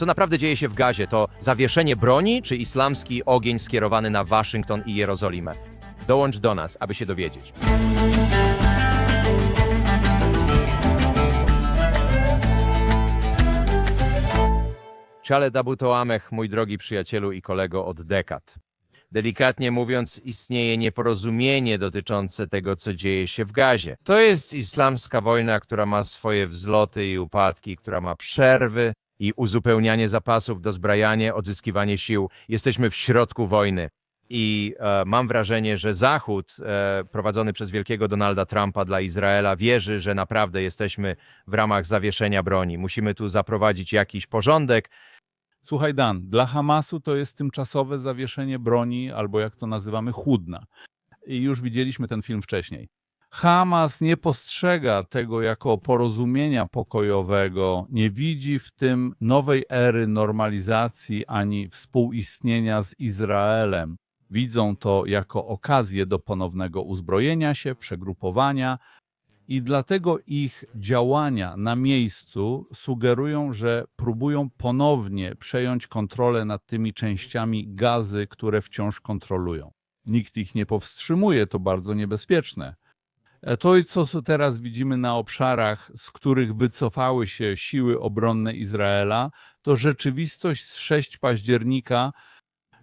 Co naprawdę dzieje się w Gazie? To zawieszenie broni, czy islamski ogień skierowany na Waszyngton i Jerozolimę? Dołącz do nas, aby się dowiedzieć. Shaled Abu Toameh, mój drogi przyjacielu i kolego od dekad. Delikatnie mówiąc, istnieje nieporozumienie dotyczące tego, co dzieje się w Gazie. To jest islamska wojna, która ma swoje wzloty i upadki, która ma przerwy i uzupełnianie zapasów, dozbrajanie, odzyskiwanie sił. Jesteśmy w środku wojny. I e, mam wrażenie, że Zachód, e, prowadzony przez wielkiego Donalda Trumpa dla Izraela, wierzy, że naprawdę jesteśmy w ramach zawieszenia broni. Musimy tu zaprowadzić jakiś porządek, Słuchaj, Dan, dla Hamasu to jest tymczasowe zawieszenie broni, albo jak to nazywamy, chłódna. I już widzieliśmy ten film wcześniej. Hamas nie postrzega tego jako porozumienia pokojowego, nie widzi w tym nowej ery normalizacji ani współistnienia z Izraelem. Widzą to jako okazję do ponownego uzbrojenia się, przegrupowania, i dlatego ich działania na miejscu sugerują, że próbują ponownie przejąć kontrolę nad tymi częściami gazy, które wciąż kontrolują. Nikt ich nie powstrzymuje, to bardzo niebezpieczne. E, To, co teraz widzimy na obszarach, z których wycofały się siły obronne Izraela, to rzeczywistość z 6 października.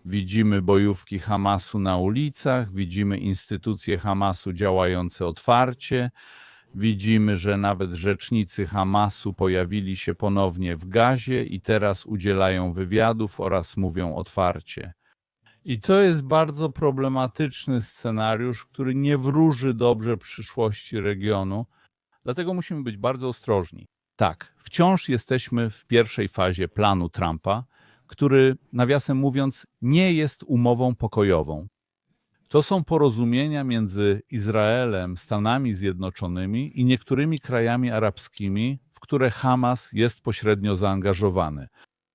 Widzimy bojówki Hamasu na ulicach, widzimy instytucje Hamasu działające otwarcie, Widzimy, że nawet rzecznicy Hamasu pojawili się ponownie w gazie i teraz udzielają wywiadów oraz mówią otwarcie. I to jest bardzo problematyczny scenariusz, który nie wróży dobrze przyszłości regionu, dlatego musimy być bardzo ostrożni. Tak, wciąż jesteśmy w pierwszej fazie planu Trumpa, który, nawiasem mówiąc, nie jest umową pokojową. To są porozumienia między Izraelem, Stanami Zjednoczonymi i niektórymi krajami arabskimi, w które Hamas jest pośrednio zaangażowany.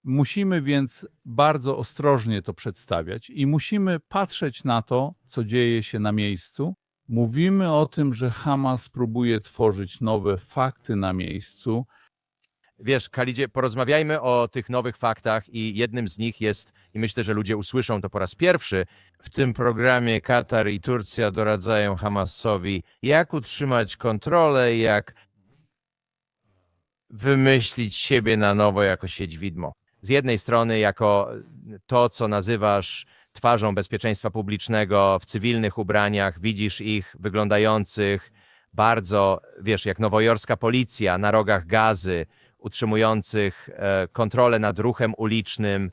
Musimy więc bardzo ostrożnie to przedstawiać i musimy patrzeć na to, co dzieje się na miejscu. Mówimy o tym, że Hamas próbuje tworzyć nowe fakty na miejscu, Wiesz, Khalidzie, porozmawiajmy o tych nowych faktach i jednym z nich jest, i myślę, że ludzie usłyszą to po raz pierwszy, w tym programie Katar i Turcja doradzają Hamasowi, jak utrzymać kontrolę, jak wymyślić siebie na nowo jako sieć widmo. Z jednej strony jako to, co nazywasz twarzą bezpieczeństwa publicznego w cywilnych ubraniach, widzisz ich wyglądających bardzo, wiesz, jak nowojorska policja na rogach gazy, utrzymujących e, kontrolę nad ruchem ulicznym,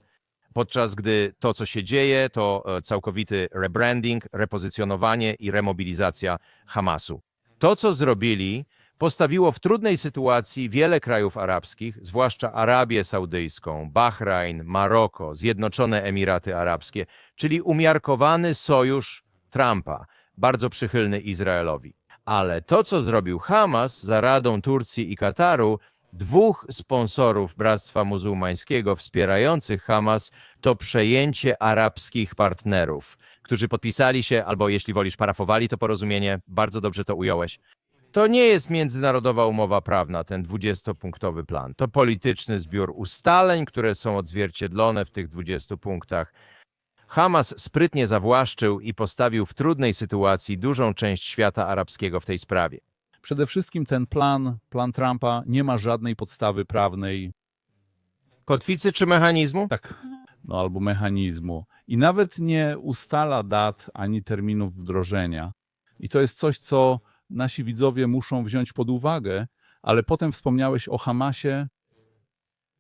podczas gdy to, co się dzieje, to e, całkowity rebranding, repozycjonowanie i remobilizacja Hamasu. To, co zrobili, postawiło w trudnej sytuacji wiele krajów arabskich, zwłaszcza Arabię Saudyjską, Bahrajn, Maroko, Zjednoczone Emiraty Arabskie, czyli umiarkowany sojusz Trumpa, bardzo przychylny Izraelowi. Ale to, co zrobił Hamas za radą Turcji i Kataru, dwóch sponsorów Bractwa Muzułmańskiego wspierających Hamas to przejęcie arabskich partnerów, którzy podpisali się, albo jeśli wolisz, parafowali to porozumienie, bardzo dobrze to ująłeś. To nie jest międzynarodowa umowa prawna, ten dwudziestopunktowy plan. To polityczny zbiór ustaleń, które są odzwierciedlone w tych dwudziestu punktach. Hamas sprytnie zawłaszczył i postawił w trudnej sytuacji dużą część świata arabskiego w tej sprawie. Przede wszystkim ten plan, plan Trumpa, nie ma żadnej podstawy prawnej, Kotwicy czy mechanizmu? tak, no albo mechanizmu. I nawet nie ustala dat ani terminów wdrożenia. I to jest coś, co nasi widzowie muszą wziąć pod uwagę, ale potem wspomniałeś o Hamasie,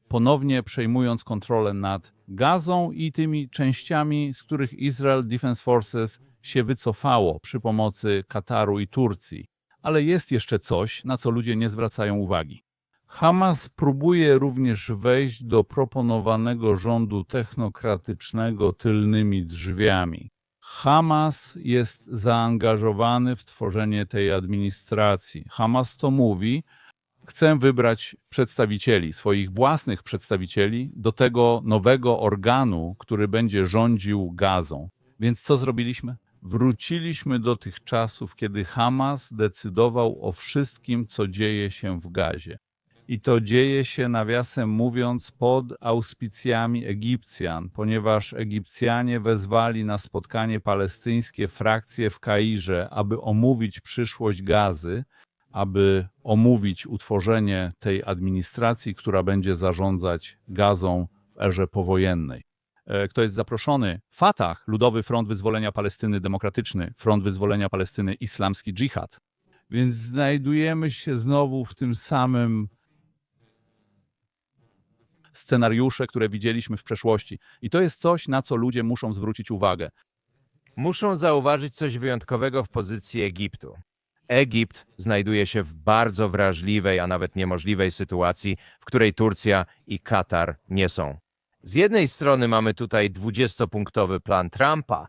ponownie przejmując kontrolę nad Gazą i tymi częściami, z których Israel Defense Forces się wycofało przy pomocy Kataru i Turcji. Ale jest jeszcze coś, na co ludzie nie zwracają uwagi. Hamas próbuje również wejść do proponowanego rządu technokratycznego tylnymi drzwiami. Hamas jest zaangażowany w tworzenie tej administracji. Hamas to mówi, chcę wybrać przedstawicieli, swoich własnych przedstawicieli do tego nowego organu, który będzie rządził gazą. Więc co zrobiliśmy? Wróciliśmy do tych czasów, kiedy Hamas decydował o wszystkim, co dzieje się w gazie. I to dzieje się, nawiasem mówiąc, pod auspicjami Egipcjan, ponieważ Egipcjanie wezwali na spotkanie palestyńskie frakcje w Kairze, aby omówić przyszłość gazy, aby omówić utworzenie tej administracji, która będzie zarządzać gazą w erze powojennej. E, Kto jest zaproszony? Fatah, Ludowy Front Wyzwolenia Palestyny Demokratyczny, Front Wyzwolenia Palestyny Islamski Dżihad. Więc znajdujemy się znowu w tym samym scenariusze, które widzieliśmy w przeszłości. I to jest coś, na co ludzie muszą zwrócić uwagę. Muszą zauważyć coś wyjątkowego w pozycji Egiptu. Egipt znajduje się w bardzo wrażliwej, a nawet niemożliwej sytuacji, w której Turcja i Katar nie są. Z jednej strony mamy tutaj 20-punktowy plan Trumpa.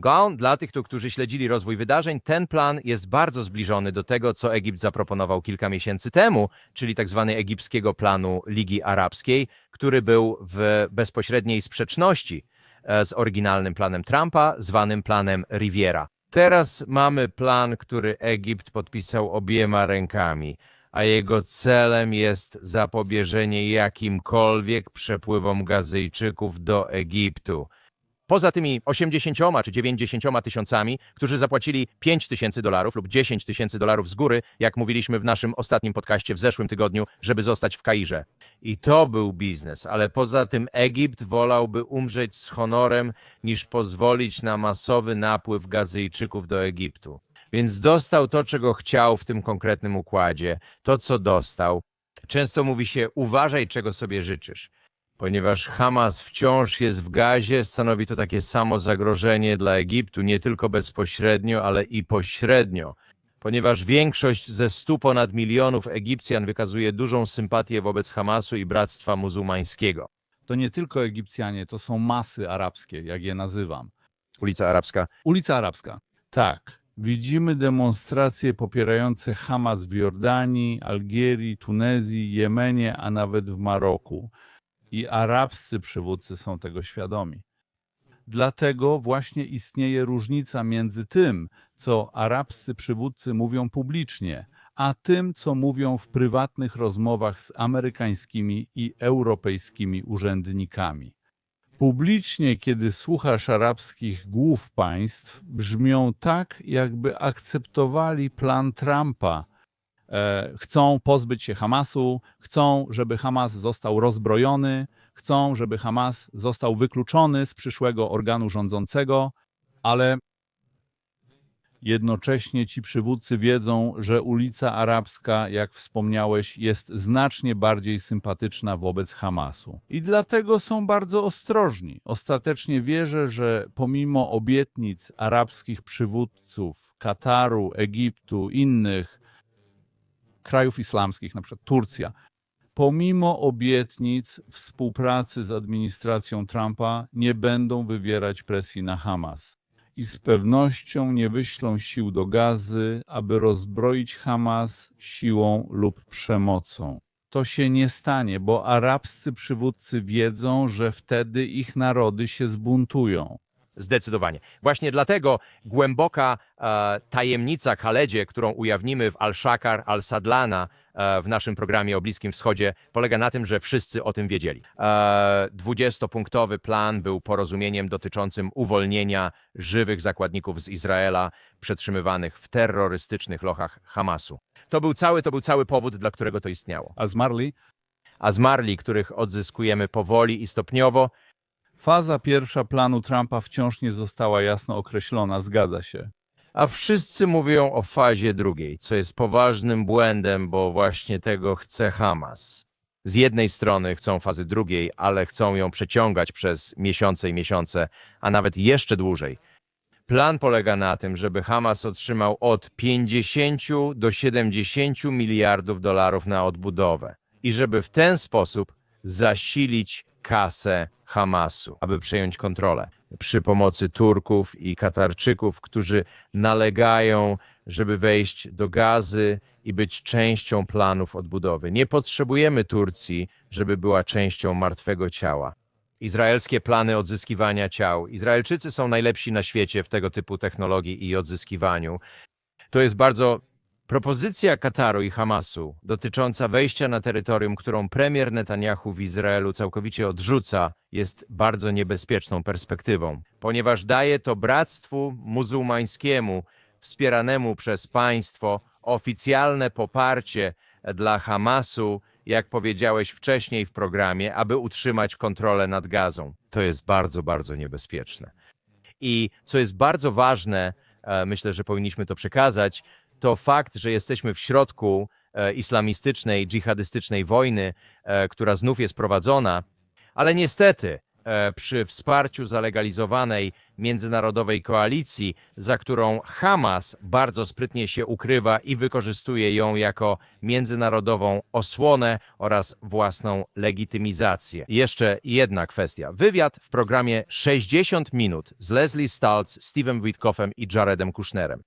Gone, dla tych, którzy śledzili rozwój wydarzeń, ten plan jest bardzo zbliżony do tego, co Egipt zaproponował kilka miesięcy temu, czyli tak zwany egipskiego planu Ligi Arabskiej, który był w bezpośredniej sprzeczności e, z oryginalnym planem Trumpa, zwanym planem Riviera. Teraz mamy plan, który Egipt podpisał obiema rękami, a jego celem jest zapobieżenie jakimkolwiek przepływom Gazyjczyków do Egiptu. Poza tymi 80 czy 90 tysiącami, którzy zapłacili 5 tysięcy dolarów lub 10 tysięcy dolarów z góry, jak mówiliśmy w naszym ostatnim podcaście w zeszłym tygodniu, żeby zostać w Kairze. I to był biznes, ale poza tym Egipt wolałby umrzeć z honorem, niż pozwolić na masowy napływ Gazyjczyków do Egiptu. Więc dostał to, czego chciał w tym konkretnym układzie, to, co dostał. Często mówi się, uważaj, czego sobie życzysz. Ponieważ Hamas wciąż jest w gazie, stanowi to takie samo zagrożenie dla Egiptu, nie tylko bezpośrednio, ale i pośrednio. Ponieważ większość ze stu ponad milionów Egipcjan wykazuje dużą sympatię wobec Hamasu i Bractwa Muzułmańskiego. To nie tylko Egipcjanie, to są masy arabskie, jak je nazywam. Ulica Arabska. Ulica Arabska. Tak. Widzimy demonstracje popierające Hamas w Jordanii, Algierii, Tunezji, Jemenie, a nawet w Maroku. I arabscy przywódcy są tego świadomi. Dlatego właśnie istnieje różnica między tym, co arabscy przywódcy mówią publicznie, a tym, co mówią w prywatnych rozmowach z amerykańskimi i europejskimi urzędnikami. Publicznie, kiedy słuchasz arabskich głów państw, brzmią tak, jakby akceptowali plan Trumpa. E, chcą pozbyć się Hamasu, chcą, żeby Hamas został rozbrojony, chcą, żeby Hamas został wykluczony z przyszłego organu rządzącego, ale jednocześnie ci przywódcy wiedzą, że ulica Arabska, jak wspomniałeś, jest znacznie bardziej sympatyczna wobec Hamasu. I dlatego są bardzo ostrożni. Ostatecznie wierzę, że pomimo obietnic arabskich przywódców Kataru, Egiptu, innych krajów islamskich, na przykład Turcja, pomimo obietnic współpracy z administracją Trumpa, nie będą wywierać presji na Hamas i z pewnością nie wyślą sił do Gazy, aby rozbroić Hamas siłą lub przemocą. To się nie stanie, bo arabscy przywódcy wiedzą, że wtedy ich narody się zbuntują. Zdecydowanie. Właśnie dlatego głęboka e, tajemnica Khaledzie, którą ujawnimy w Al-Shakar al-Sadlana e, w naszym programie o Bliskim Wschodzie, polega na tym, że wszyscy o tym wiedzieli. E, Dwudziestopunktowy plan był porozumieniem dotyczącym uwolnienia żywych zakładników z Izraela przetrzymywanych w terrorystycznych lochach Hamasu. To był cały, to był cały powód, dla którego to istniało. A zmarli? A zmarli, których odzyskujemy powoli i stopniowo, Faza pierwsza planu Trumpa wciąż nie została jasno określona, zgadza się. A wszyscy mówią o fazie drugiej, co jest poważnym błędem, bo właśnie tego chce Hamas. Z jednej strony chcą fazy drugiej, ale chcą ją przeciągać przez miesiące i miesiące, a nawet jeszcze dłużej. Plan polega na tym, żeby Hamas otrzymał od 50 do 70 miliardów dolarów na odbudowę i żeby w ten sposób zasilić kasę Hamasu, aby przejąć kontrolę. Przy pomocy Turków i Katarczyków, którzy nalegają, żeby wejść do gazy i być częścią planów odbudowy. Nie potrzebujemy Turcji, żeby była częścią martwego ciała. Izraelskie plany odzyskiwania ciał. Izraelczycy są najlepsi na świecie w tego typu technologii i odzyskiwaniu. To jest bardzo Propozycja Kataru i Hamasu dotycząca wejścia na terytorium, którą premier Netanyahu w Izraelu całkowicie odrzuca, jest bardzo niebezpieczną perspektywą, ponieważ daje to bractwu muzułmańskiemu wspieranemu przez państwo oficjalne poparcie dla Hamasu, jak powiedziałeś wcześniej w programie, aby utrzymać kontrolę nad gazą. To jest bardzo, bardzo niebezpieczne. I co jest bardzo ważne, e, myślę, że powinniśmy to przekazać, to fakt, że jesteśmy w środku e, islamistycznej, dżihadystycznej wojny, e, która znów jest prowadzona, ale niestety e, przy wsparciu zalegalizowanej międzynarodowej koalicji, za którą Hamas bardzo sprytnie się ukrywa i wykorzystuje ją jako międzynarodową osłonę oraz własną legitymizację. Jeszcze jedna kwestia. Wywiad w programie 60 minut z Leslie Staltz, Steve'em Witkoffem i Jaredem Kushnerem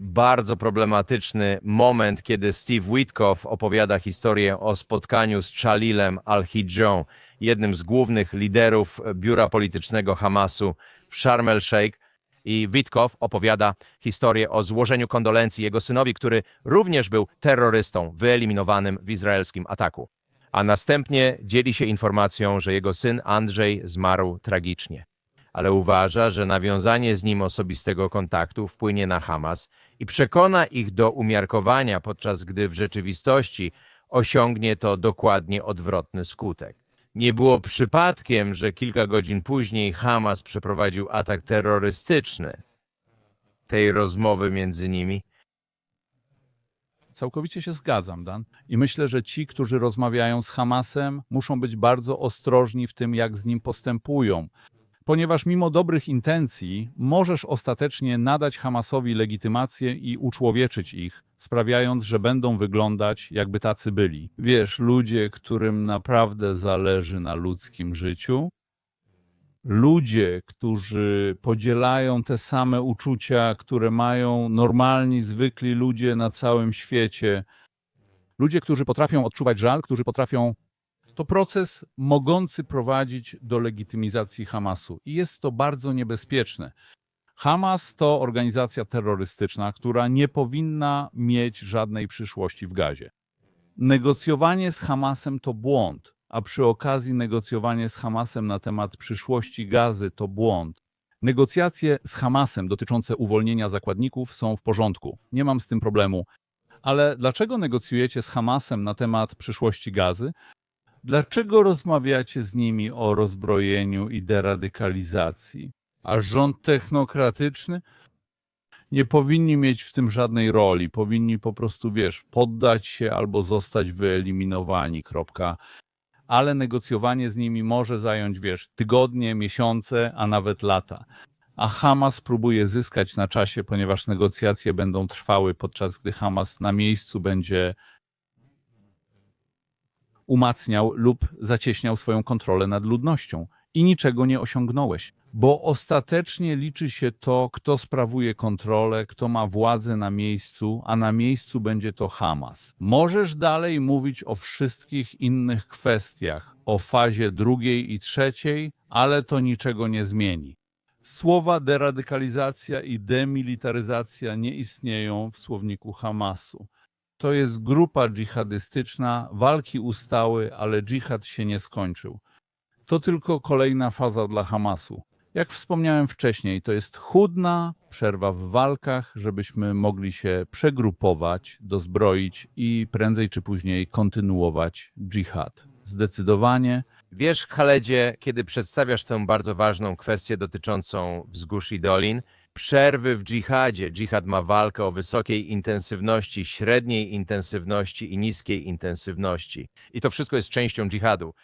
bardzo problematyczny moment, kiedy Steve Witkoff opowiada historię o spotkaniu z Chalilem al-Hidżą, jednym z głównych liderów biura politycznego Hamasu w Sharm el-Sheikh. I Witkoff opowiada historię o złożeniu kondolencji jego synowi, który również był terrorystą wyeliminowanym w izraelskim ataku. A następnie dzieli się informacją, że jego syn Andrzej zmarł tragicznie ale uważa, że nawiązanie z nim osobistego kontaktu wpłynie na Hamas i przekona ich do umiarkowania, podczas gdy w rzeczywistości osiągnie to dokładnie odwrotny skutek. Nie było przypadkiem, że kilka godzin później Hamas przeprowadził atak terrorystyczny. Tej rozmowy między nimi Całkowicie się zgadzam, Dan. I myślę, że ci, którzy rozmawiają z Hamasem, muszą być bardzo ostrożni w tym, jak z nim postępują. Ponieważ mimo dobrych intencji możesz ostatecznie nadać Hamasowi legitymację i uczłowieczyć ich, sprawiając, że będą wyglądać jakby tacy byli. Wiesz, ludzie, którym naprawdę zależy na ludzkim życiu, ludzie, którzy podzielają te same uczucia, które mają normalni, zwykli ludzie na całym świecie, ludzie, którzy potrafią odczuwać żal, którzy potrafią. To proces mogący prowadzić do legitymizacji Hamasu i jest to bardzo niebezpieczne. Hamas to organizacja terrorystyczna, która nie powinna mieć żadnej przyszłości w gazie. Negocjowanie z Hamasem to błąd, a przy okazji negocjowanie z Hamasem na temat przyszłości gazy to błąd. Negocjacje z Hamasem dotyczące uwolnienia zakładników są w porządku. Nie mam z tym problemu. Ale dlaczego negocjujecie z Hamasem na temat przyszłości gazy? Dlaczego rozmawiacie z nimi o rozbrojeniu i deradykalizacji? A rząd technokratyczny? Nie powinni mieć w tym żadnej roli. Powinni po prostu, wiesz, poddać się albo zostać wyeliminowani. Kropka. Ale negocjowanie z nimi może zająć, wiesz, tygodnie, miesiące, a nawet lata. A Hamas próbuje zyskać na czasie, ponieważ negocjacje będą trwały, podczas gdy Hamas na miejscu będzie umacniał lub zacieśniał swoją kontrolę nad ludnością. I niczego nie osiągnąłeś, bo ostatecznie liczy się to, kto sprawuje kontrolę, kto ma władzę na miejscu, a na miejscu będzie to Hamas. Możesz dalej mówić o wszystkich innych kwestiach, o fazie drugiej i trzeciej, ale to niczego nie zmieni. Słowa deradykalizacja i demilitaryzacja nie istnieją w słowniku Hamasu. To jest grupa dżihadystyczna, walki ustały, ale dżihad się nie skończył. To tylko kolejna faza dla Hamasu. Jak wspomniałem wcześniej, to jest chudna przerwa w walkach, żebyśmy mogli się przegrupować, dozbroić i prędzej czy później kontynuować dżihad. Zdecydowanie Wiesz, Haledzie, kiedy przedstawiasz tę bardzo ważną kwestię dotyczącą wzgórz i dolin, przerwy w dżihadzie. Dżihad ma walkę o wysokiej intensywności, średniej intensywności i niskiej intensywności. I to wszystko jest częścią dżihadu.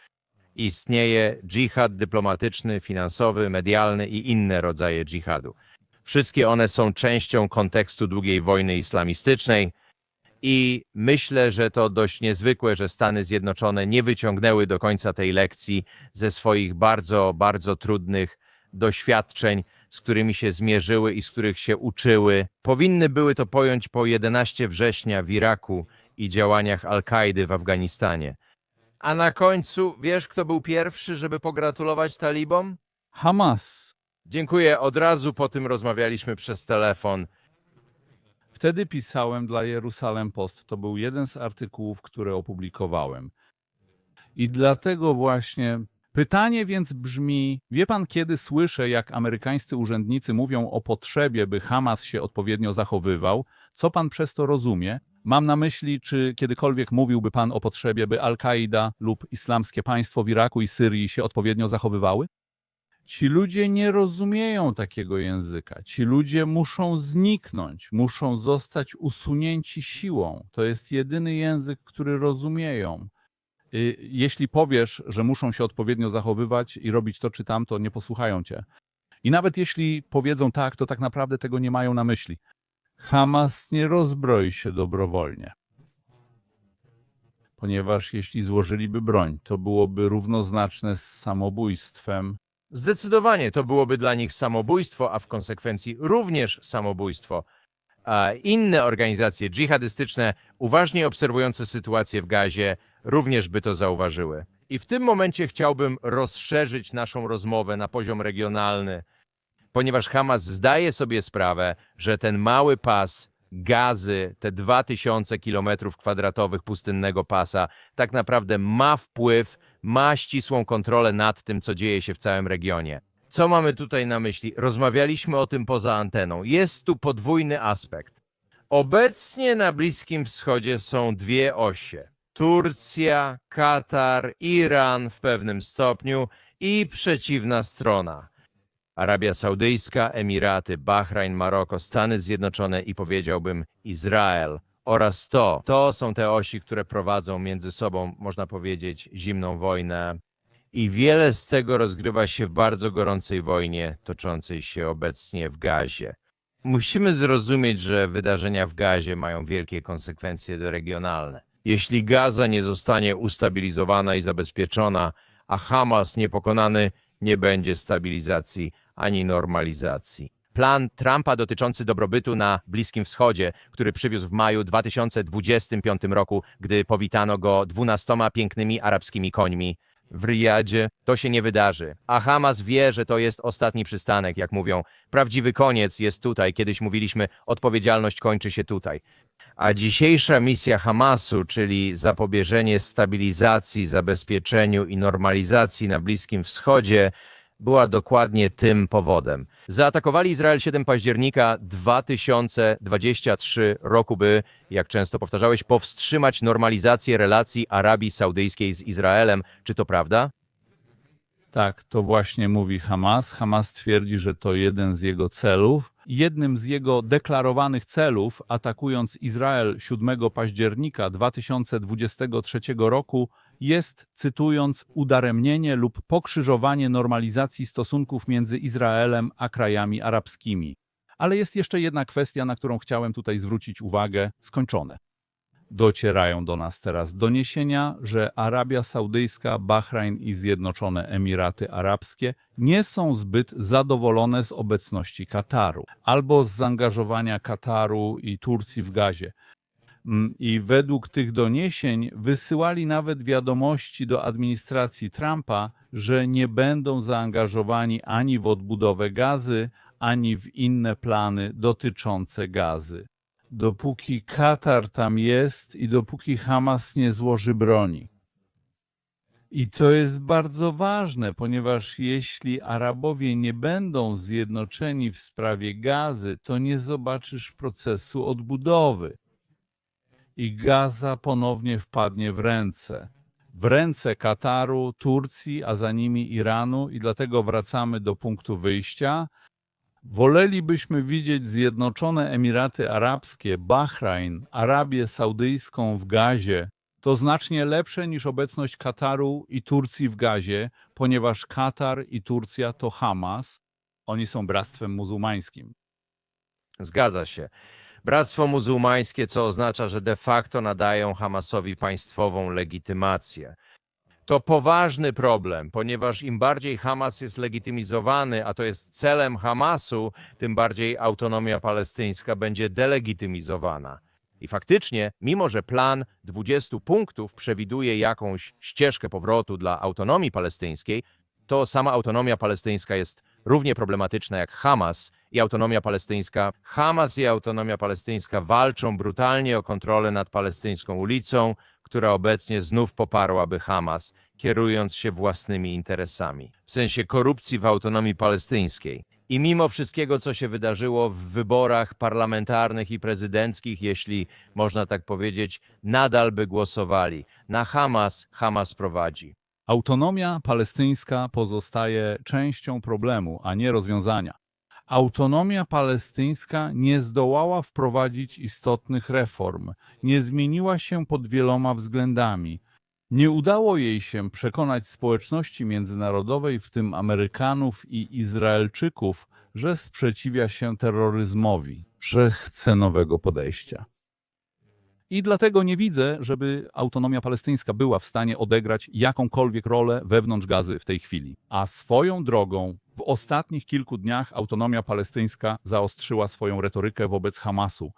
Istnieje dżihad dyplomatyczny, finansowy, medialny i inne rodzaje dżihadu. Wszystkie one są częścią kontekstu długiej wojny islamistycznej, i myślę, że to dość niezwykłe, że Stany Zjednoczone nie wyciągnęły do końca tej lekcji ze swoich bardzo, bardzo trudnych doświadczeń, z którymi się zmierzyły i z których się uczyły. Powinny były to pojąć po 11 września w Iraku i działaniach Al-Kaidy w Afganistanie. A na końcu, wiesz, kto był pierwszy, żeby pogratulować talibom? Hamas. Dziękuję, od razu po tym rozmawialiśmy przez telefon. Wtedy pisałem dla Jerusalem Post. To był jeden z artykułów, które opublikowałem. I dlatego właśnie pytanie więc brzmi: wie pan, kiedy słyszę, jak amerykańscy urzędnicy mówią o potrzebie, by Hamas się odpowiednio zachowywał? Co pan przez to rozumie? Mam na myśli, czy kiedykolwiek mówiłby pan o potrzebie, by Al-Kaida lub Islamskie Państwo w Iraku i Syrii się odpowiednio zachowywały? Ci ludzie nie rozumieją takiego języka. Ci ludzie muszą zniknąć, muszą zostać usunięci siłą. To jest jedyny język, który rozumieją. Y, Jeśli powiesz, że muszą się odpowiednio zachowywać i robić to czy tamto, nie posłuchają cię. I nawet jeśli powiedzą tak, to tak naprawdę tego nie mają na myśli. Hamas nie rozbroi się dobrowolnie. Ponieważ jeśli złożyliby broń, to byłoby równoznaczne z samobójstwem. Zdecydowanie to byłoby dla nich samobójstwo, a w konsekwencji również samobójstwo. Inne organizacje dżihadystyczne, uważnie obserwujące sytuację w Gazie, również by to zauważyły. I w tym momencie chciałbym rozszerzyć naszą rozmowę na poziom regionalny, ponieważ Hamas zdaje sobie sprawę, że ten mały pas gazy, te 2000 kilometrów kwadratowych pustynnego pasa, tak naprawdę ma wpływ, ma ścisłą kontrolę nad tym, co dzieje się w całym regionie. Co mamy tutaj na myśli? Rozmawialiśmy o tym poza anteną. Jest tu podwójny aspekt. Obecnie na Bliskim Wschodzie są dwie osie. Turcja, Katar, Iran w pewnym stopniu i przeciwna strona. Arabia Saudyjska, Emiraty, Bahrajn, Maroko, Stany Zjednoczone i powiedziałbym Izrael oraz to. To są te osi, które prowadzą między sobą, można powiedzieć, zimną wojnę. I wiele z tego rozgrywa się w bardzo gorącej wojnie toczącej się obecnie w Gazie. Musimy zrozumieć, że wydarzenia w Gazie mają wielkie konsekwencje regionalne. Jeśli Gaza nie zostanie ustabilizowana i zabezpieczona, a Hamas niepokonany, nie będzie stabilizacji ani normalizacji. Plan Trumpa dotyczący dobrobytu na Bliskim Wschodzie, który przywiózł w maju 2025 roku, gdy powitano go dwunastoma pięknymi arabskimi końmi w Riyadzie, to się nie wydarzy. A Hamas wie, że to jest ostatni przystanek, jak mówią. Prawdziwy koniec jest tutaj. Kiedyś mówiliśmy, odpowiedzialność kończy się tutaj. A dzisiejsza misja Hamasu, czyli zapobieżenie stabilizacji, zabezpieczeniu i normalizacji na Bliskim Wschodzie, była dokładnie tym powodem. Zaatakowali Izrael 7 października 2023 roku, by, jak często powtarzałeś, powstrzymać normalizację relacji Arabii Saudyjskiej z Izraelem. Czy to prawda? Tak, to właśnie mówi Hamas. Hamas twierdzi, że to jeden z jego celów. Jednym z jego deklarowanych celów, atakując Izrael 7 października 2023 roku, jest, cytując, udaremnienie lub pokrzyżowanie normalizacji stosunków między Izraelem a krajami arabskimi. Ale jest jeszcze jedna kwestia, na którą chciałem tutaj zwrócić uwagę. Skończone. Docierają do nas teraz doniesienia, że Arabia Saudyjska, Bahrajn i Zjednoczone Emiraty Arabskie nie są zbyt zadowolone z obecności Kataru albo z zaangażowania Kataru i Turcji w gazie. Mm, I według tych doniesień wysyłali nawet wiadomości do administracji Trumpa, że nie będą zaangażowani ani w odbudowę gazy, ani w inne plany dotyczące gazy dopóki Katar tam jest i dopóki Hamas nie złoży broni. I to jest bardzo ważne, ponieważ jeśli Arabowie nie będą zjednoczeni w sprawie gazy, to nie zobaczysz procesu odbudowy. I Gaza ponownie wpadnie w ręce. W ręce Kataru, Turcji, a za nimi Iranu, i dlatego wracamy do punktu wyjścia. Wolelibyśmy widzieć Zjednoczone Emiraty Arabskie, Bahrajn, Arabię Saudyjską w gazie. To znacznie lepsze niż obecność Kataru i Turcji w gazie, ponieważ Katar i Turcja to Hamas. Oni są bractwem muzułmańskim. Zgadza się. Bractwo muzułmańskie, co oznacza, że de facto nadają Hamasowi państwową legitymację. To poważny problem, ponieważ im bardziej Hamas jest legitymizowany, a to jest celem Hamasu, tym bardziej autonomia palestyńska będzie delegitymizowana. I faktycznie, mimo że plan 20 punktów przewiduje jakąś ścieżkę powrotu dla autonomii palestyńskiej, to sama autonomia palestyńska jest równie problematyczna jak Hamas i autonomia palestyńska. Hamas i autonomia palestyńska walczą brutalnie o kontrolę nad palestyńską ulicą, która obecnie znów poparłaby Hamas, kierując się własnymi interesami. W sensie korupcji w autonomii palestyńskiej. I mimo wszystkiego, co się wydarzyło w wyborach parlamentarnych i prezydenckich, jeśli można tak powiedzieć, nadal by głosowali na Hamas, Hamas prowadzi. Autonomia palestyńska pozostaje częścią problemu, a nie rozwiązania. Autonomia palestyńska nie zdołała wprowadzić istotnych reform, nie zmieniła się pod wieloma względami. Nie udało jej się przekonać społeczności międzynarodowej, w tym Amerykanów i Izraelczyków, że sprzeciwia się terroryzmowi, że chce nowego podejścia. I dlatego nie widzę, żeby autonomia palestyńska była w stanie odegrać jakąkolwiek rolę wewnątrz gazy w tej chwili. A swoją drogą, w ostatnich kilku dniach autonomia palestyńska zaostrzyła swoją retorykę wobec Hamasu.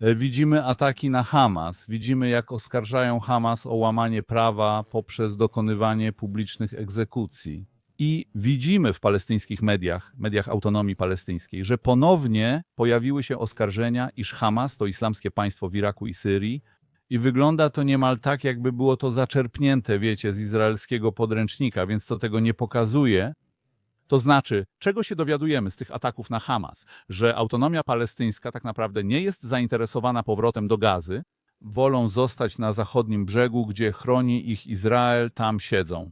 E, Widzimy ataki na Hamas, widzimy jak oskarżają Hamas o łamanie prawa poprzez dokonywanie publicznych egzekucji. I widzimy w palestyńskich mediach, mediach autonomii palestyńskiej, że ponownie pojawiły się oskarżenia, iż Hamas to islamskie państwo w Iraku i Syrii i wygląda to niemal tak, jakby było to zaczerpnięte, wiecie, z izraelskiego podręcznika, więc to tego nie pokazuje. To znaczy, czego się dowiadujemy z tych ataków na Hamas? Że autonomia palestyńska tak naprawdę nie jest zainteresowana powrotem do gazy, wolą zostać na zachodnim brzegu, gdzie chroni ich Izrael, tam siedzą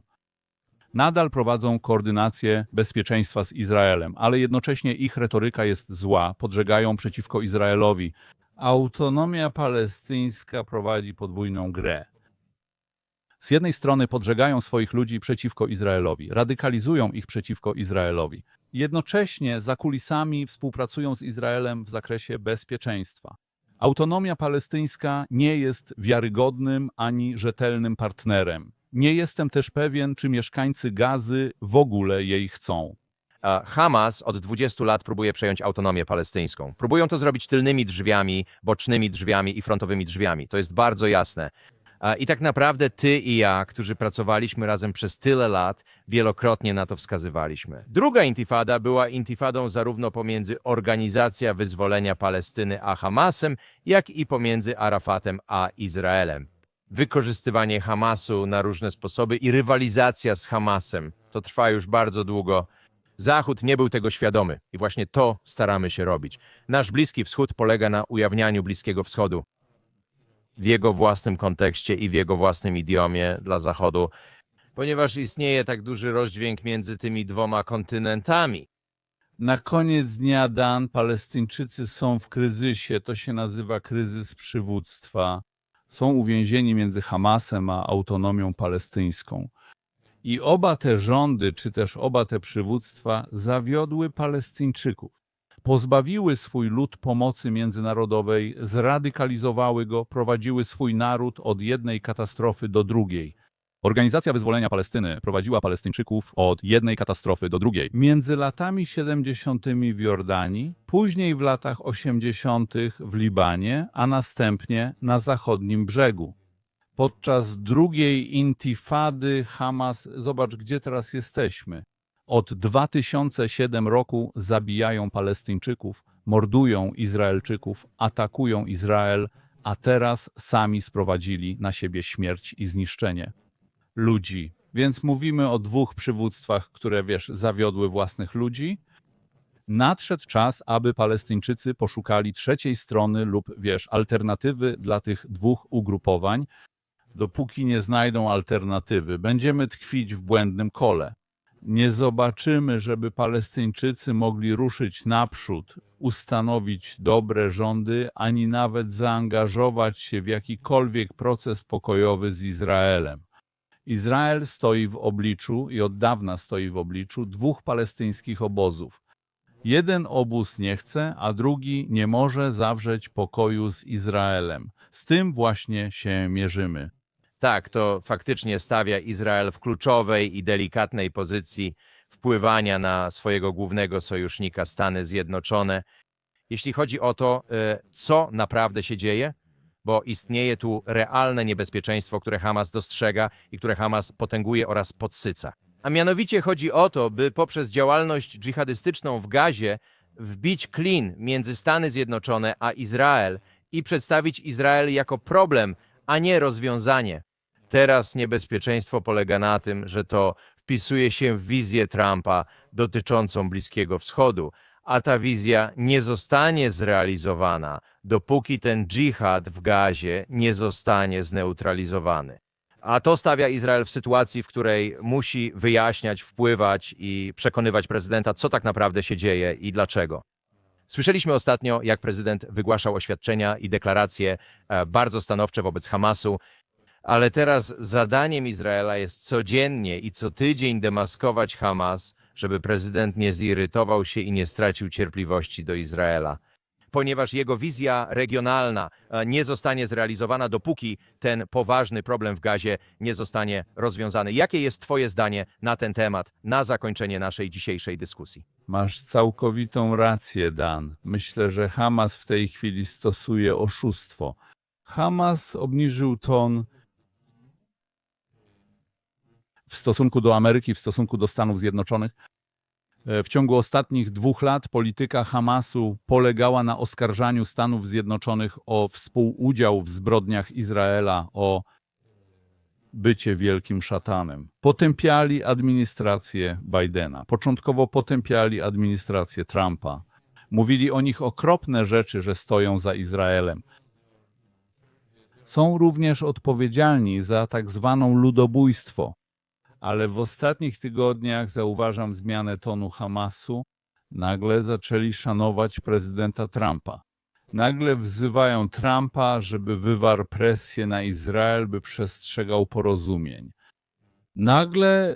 nadal prowadzą koordynację bezpieczeństwa z Izraelem, ale jednocześnie ich retoryka jest zła, podżegają przeciwko Izraelowi. Autonomia palestyńska prowadzi podwójną grę. Z jednej strony podżegają swoich ludzi przeciwko Izraelowi, radykalizują ich przeciwko Izraelowi. Jednocześnie za kulisami współpracują z Izraelem w zakresie bezpieczeństwa. Autonomia palestyńska nie jest wiarygodnym ani rzetelnym partnerem. Nie jestem też pewien, czy mieszkańcy Gazy w ogóle jej chcą. Hamas od 20 lat próbuje przejąć autonomię palestyńską. Próbują to zrobić tylnymi drzwiami, bocznymi drzwiami i frontowymi drzwiami. To jest bardzo jasne. I tak naprawdę ty i ja, którzy pracowaliśmy razem przez tyle lat, wielokrotnie na to wskazywaliśmy. Druga intifada była intifadą zarówno pomiędzy Organizacja Wyzwolenia Palestyny a Hamasem, jak i pomiędzy Arafatem a Izraelem. Wykorzystywanie Hamasu na różne sposoby i rywalizacja z Hamasem. To trwa już bardzo długo. Zachód nie był tego świadomy i właśnie to staramy się robić. Nasz Bliski Wschód polega na ujawnianiu Bliskiego Wschodu w jego własnym kontekście i w jego własnym idiomie dla Zachodu, ponieważ istnieje tak duży rozdźwięk między tymi dwoma kontynentami. Na koniec dnia, Dan, Palestyńczycy są w kryzysie. To się nazywa kryzys przywództwa. Są uwięzieni między Hamasem a autonomią palestyńską. I oba te rządy, czy też oba te przywództwa zawiodły Palestyńczyków. Pozbawiły swój lud pomocy międzynarodowej, zradykalizowały go, prowadziły swój naród od jednej katastrofy do drugiej. Organizacja Wyzwolenia Palestyny prowadziła Palestyńczyków od jednej katastrofy do drugiej. Między latami 70. w Jordanii, później w latach 80. w Libanie, a następnie na zachodnim brzegu. Podczas drugiej intifady Hamas, zobacz gdzie teraz jesteśmy. Od 2007 roku zabijają Palestyńczyków, mordują Izraelczyków, atakują Izrael, a teraz sami sprowadzili na siebie śmierć i zniszczenie ludzi. Więc mówimy o dwóch przywództwach, które, wiesz, zawiodły własnych ludzi. Nadszedł czas, aby Palestyńczycy poszukali trzeciej strony lub, wiesz, alternatywy dla tych dwóch ugrupowań. Dopóki nie znajdą alternatywy, będziemy tkwić w błędnym kole. Nie zobaczymy, żeby Palestyńczycy mogli ruszyć naprzód, ustanowić dobre rządy, ani nawet zaangażować się w jakikolwiek proces pokojowy z Izraelem. Izrael stoi w obliczu i od dawna stoi w obliczu dwóch palestyńskich obozów. Jeden obóz nie chce, a drugi nie może zawrzeć pokoju z Izraelem. Z tym właśnie się mierzymy. Tak, to faktycznie stawia Izrael w kluczowej i delikatnej pozycji wpływania na swojego głównego sojusznika Stany Zjednoczone. Jeśli chodzi o to, e, co naprawdę się dzieje, bo istnieje tu realne niebezpieczeństwo, które Hamas dostrzega i które Hamas potęguje oraz podsyca. A mianowicie chodzi o to, by poprzez działalność dżihadystyczną w Gazie wbić klin między Stany Zjednoczone a Izrael i przedstawić Izrael jako problem, a nie rozwiązanie. Teraz niebezpieczeństwo polega na tym, że to wpisuje się w wizję Trumpa dotyczącą Bliskiego Wschodu, a ta wizja nie zostanie zrealizowana, dopóki ten dżihad w Gazie nie zostanie zneutralizowany. A to stawia Izrael w sytuacji, w której musi wyjaśniać, wpływać i przekonywać prezydenta, co tak naprawdę się dzieje i dlaczego. Słyszeliśmy ostatnio, jak prezydent wygłaszał oświadczenia i deklaracje e, bardzo stanowcze wobec Hamasu, ale teraz zadaniem Izraela jest codziennie i co tydzień demaskować Hamas, żeby prezydent nie zirytował się i nie stracił cierpliwości do Izraela. Ponieważ jego wizja regionalna e, nie zostanie zrealizowana, dopóki ten poważny problem w Gazie nie zostanie rozwiązany. Jakie jest Twoje zdanie na ten temat na zakończenie naszej dzisiejszej dyskusji? Masz całkowitą rację, Dan. Myślę, że Hamas w tej chwili stosuje oszustwo. Hamas obniżył ton w stosunku do Ameryki, w stosunku do Stanów Zjednoczonych. E, W ciągu ostatnich dwóch lat polityka Hamasu polegała na oskarżaniu Stanów Zjednoczonych o współudział w zbrodniach Izraela, o bycie wielkim szatanem. Potępiali administrację Bidena, początkowo potępiali administrację Trumpa. Mówili o nich okropne rzeczy, że stoją za Izraelem. Są również odpowiedzialni za tak zwaną ludobójstwo. Ale w ostatnich tygodniach zauważam zmianę tonu Hamasu. Nagle zaczęli szanować prezydenta Trumpa. Nagle wzywają Trumpa, żeby wywarł presję na Izrael, by przestrzegał porozumień. Nagle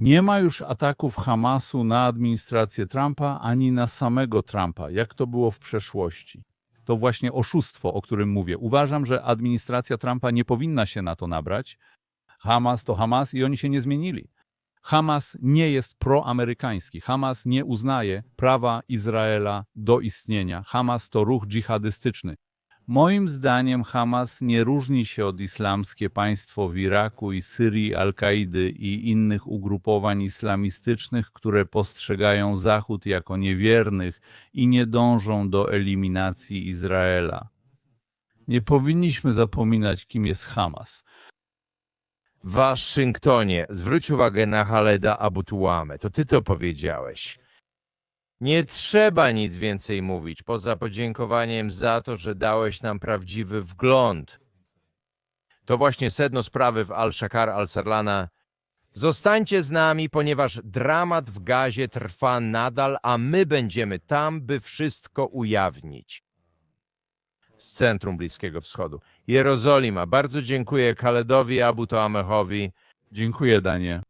nie ma już ataków Hamasu na administrację Trumpa ani na samego Trumpa, jak to było w przeszłości. To właśnie oszustwo, o którym mówię. Uważam, że administracja Trumpa nie powinna się na to nabrać. Hamas to Hamas i oni się nie zmienili. Hamas nie jest proamerykański. Hamas nie uznaje prawa Izraela do istnienia. Hamas to ruch dżihadystyczny. Moim zdaniem Hamas nie różni się od islamskie państwo w Iraku i Syrii, Al-Kaidy i innych ugrupowań islamistycznych, które postrzegają Zachód jako niewiernych i nie dążą do eliminacji Izraela. Nie powinniśmy zapominać, kim jest Hamas. Waszyngtonie zwróć uwagę na Haleda Abu Tułamę. To ty to powiedziałeś. Nie trzeba nic więcej mówić, poza podziękowaniem za to, że dałeś nam prawdziwy wgląd. To właśnie sedno sprawy w Al-Shakar al-Sarlana. Zostańcie z nami, ponieważ dramat w gazie trwa nadal, a my będziemy tam, by wszystko ujawnić. Z centrum Bliskiego Wschodu. Jerozolima. Bardzo dziękuję Khaledowi Abu Toamechowi. Dziękuję, Danie.